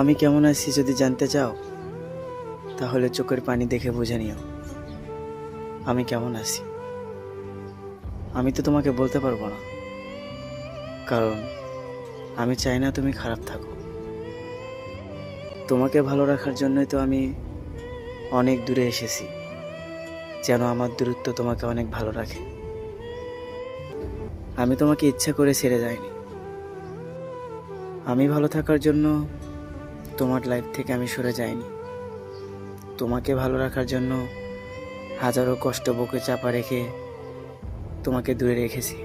আমি কেমন আছি যদি জানতে চাও, তাহলে চোখের পানি দেখে বুঝে নিও। আমি কেমন আছি? আমি তো তোমাকে বলতে পারব না। কারণ আমি চাই না তুমি খারাপ থাকো। তোমাকে ভালো রাখার জন্যই তো আমি অনেক দূরে এসেছি, যেন আমার দূরত্ব তোমাকে অনেক ভালো রাখে। আমি তোমাকে ইচ্ছা করে ছেড়ে যাইনি। আমি ভালো থাকার জন্য তোমার লাইফ থেকে আমি সরে যাইনি। তোমাকে ভালো রাখার জন্য হাজারো কষ্ট বুকে চাপা রেখে তোমাকে দূরে রেখেছি।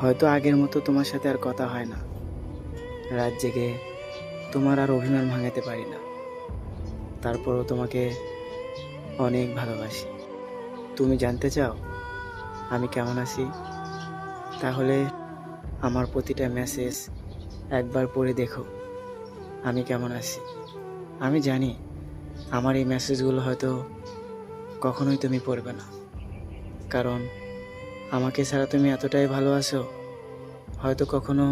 হয়তো আগের মতো তোমার সাথে আর কথা হয় না। রাত জেগে তোমার আর অভিমান ভাঙাতে পারি না। তারপরও তোমাকে অনেক ভালোবাসি। তুমি জানতে চাও আমি কেমন আছি? তাহলে আমার প্রতিটা মেসেজ একবার পড়ে দেখো। আমি কেমন আছি? আমি জানি আমার এই মেসেজগুলো হয়তো কখনোই তুমি পড়বে না। কারণ আমাকে ছাড়া তুমি এতটাই ভালো আছো, হয়তো কখনো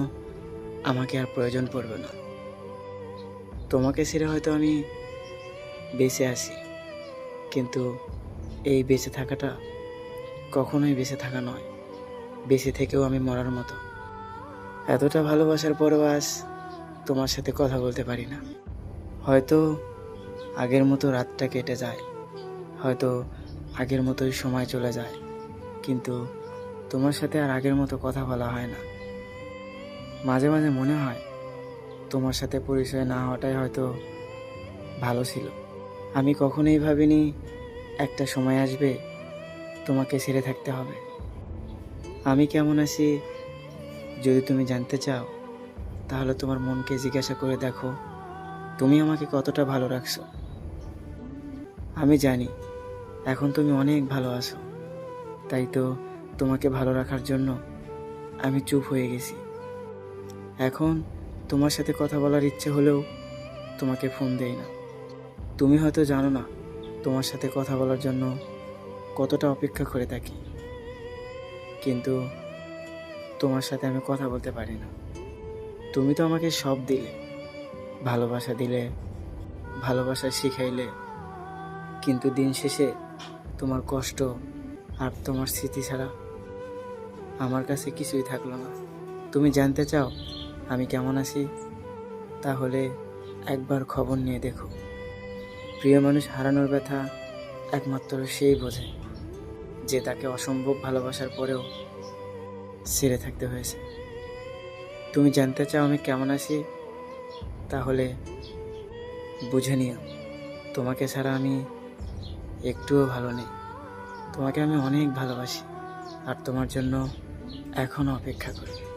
আমাকে আর প্রয়োজন পড়বে না। তোমাকে ছেড়ে হয়তো আমি বেঁচে আছি, কিন্তু এই বেঁচে থাকাটা কখনোই বেঁচে থাকা নয়। বেঁচে থেকেও আমি মরার মতো। এতটা ভালোবাসার পরেও আজ তোমার সাথে কথা বলতে পারি না। হয়তো আগের মতো রাতটা কেটে যায়। হয়তো আগের মতোই সময় চলে যায়। কিন্তু তোমার সাথে আর আগের মতো কথা বলা হয় না। মাঝে মাঝে মনে হয় তোমার সাথে পরিচয় না হওয়াটাই হয়তো ভালো ছিল। আমি কখনোই ভাবিনি একটা সময় আসবে তোমাকে ছেড়ে থাকতে হবে। আমি কেমন আছি যদি তুমি জানতে চাও। তাহলে তোমার মনকে জিজ্ঞাসা করে দেখো, তুমি আমাকে কতটা ভালো রাখছো। আমি জানি, এখন তুমি অনেক ভালো আছো। তাই তো তোমাকে ভালো রাখার জন্য আমি চুপ হয়ে গেছি। এখন তোমার সাথে কথা বলার ইচ্ছে হলেও তোমাকে ফোন দেই না। তুমি হয়তো জানো না, তোমার সাথে কথা বলার জন্য কতটা অপেক্ষা করে থাকি। কিন্তু তোমার সাথে আমি কথা বলতে পারি না। তুমি তো আমাকে সব দিলে। ভালোবাসা দিলে, ভালোবাসা শিখাইলে। কিন্তু দিন শেষে তোমার কষ্ট আর তোমার স্মৃতি ছাড়া আমার কাছে কিছুই থাকল না। তুমি জানতে চাও আমি কেমন আছি? তাহলে একবার খবর নিয়ে দেখো। প্রিয় মানুষ, হারানোর ব্যথা একমাত্র সেই বোঝে যে তাকে অসম্ভব ভালোবাসার পরেও ছেড়ে থাকতে হয়েছে। তুমি জানতে চাও আমি কেমন আছি? তাহলে বুঝে নিও। তোমাকে ছাড়া আমি একটুও ভালো নেই। তোমাকে আমি অনেক ভালোবাসি, আর তোমার জন্য এখনও অপেক্ষা করি।